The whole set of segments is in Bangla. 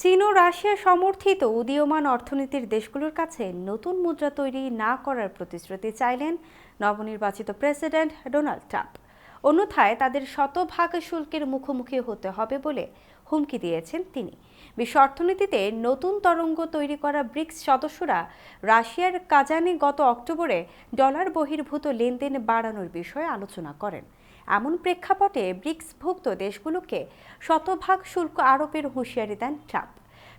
চীন ও রাশিয়া সমর্থিত উদীয়মান অর্থনীতির দেশগুলোর কাছে নতুন মুদ্রা তৈরি না করার প্রতিশ্রুতি চাইলেন নবনির্বাচিত প্রেসিডেন্ট ডোনাল্ড ট্রাম্প। অন্যথায় তাদের শতভাগ শুল্কের মুখোমুখি হতে হবে বলে হুমকি দিয়েছেন তিনি। বিশ্ব অর্থনীতিতে নতুন তরঙ্গ তৈরি করা ব্রিক্স সদস্যরা রাশিয়ার কাজানে গত অক্টোবরে ডলার বহির্ভূত লেনদেন বাড়ানোর বিষয়ে আলোচনা করেন। এমন প্রেক্ষাপটে ব্রিক্সভুক্ত দেশগুলোকে শতভাগ শুল্ক আরোপের হুঁশিয়ারি দেন ট্রাম্প।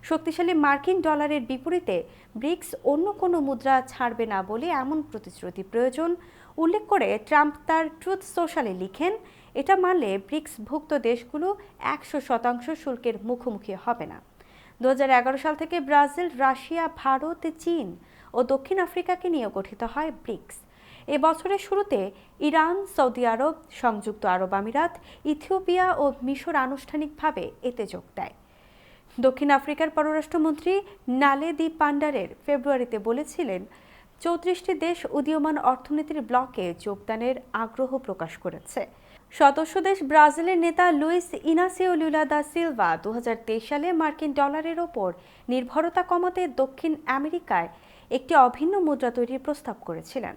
শক্তিশালী মার্কিন ডলারের বিপরীতে ব্রিক্স অন্য কোনো মুদ্রা ছাড়বে না বলে এমন প্রতিশ্রুতি প্রয়োজন উল্লেখ করে ট্রাম্প তার ট্রুথ সোশ্যালে লিখেন, এটা মানলে ব্রিক্সভুক্ত দেশগুলো একশো শতাংশ শুল্কের মুখোমুখি হবে না। দু হাজার এগারো সাল থেকে ব্রাজিল, রাশিয়া, ভারত, চীন ও দক্ষিণ আফ্রিকাকে নিয়ে গঠিত হয় ব্রিক্স। এ বছরের শুরুতে ইরান, সৌদি আরব, সংযুক্ত আরব আমিরাত, ইথিওপিয়া ও মিশর আনুষ্ঠানিকভাবে এতে যোগ দেয়। দক্ষিণ আফ্রিকার পররাষ্ট্রমন্ত্রী নালে দি পান্ডারের ফেব্রুয়ারিতে বলেছিলেন, চৌত্রিশটি দেশ উদীয়মান অর্থনীতির ব্লকে যোগদানের আগ্রহ প্রকাশ করেছে। সদস্য দেশ ব্রাজিলের নেতা Luiz Inacio Lula da Silva দু হাজার তেইশ সালে মার্কিন ডলারের ওপর নির্ভরতা কমাতে দক্ষিণ আমেরিকায় একটি অভিন্ন মুদ্রা তৈরির প্রস্তাব করেছিলেন।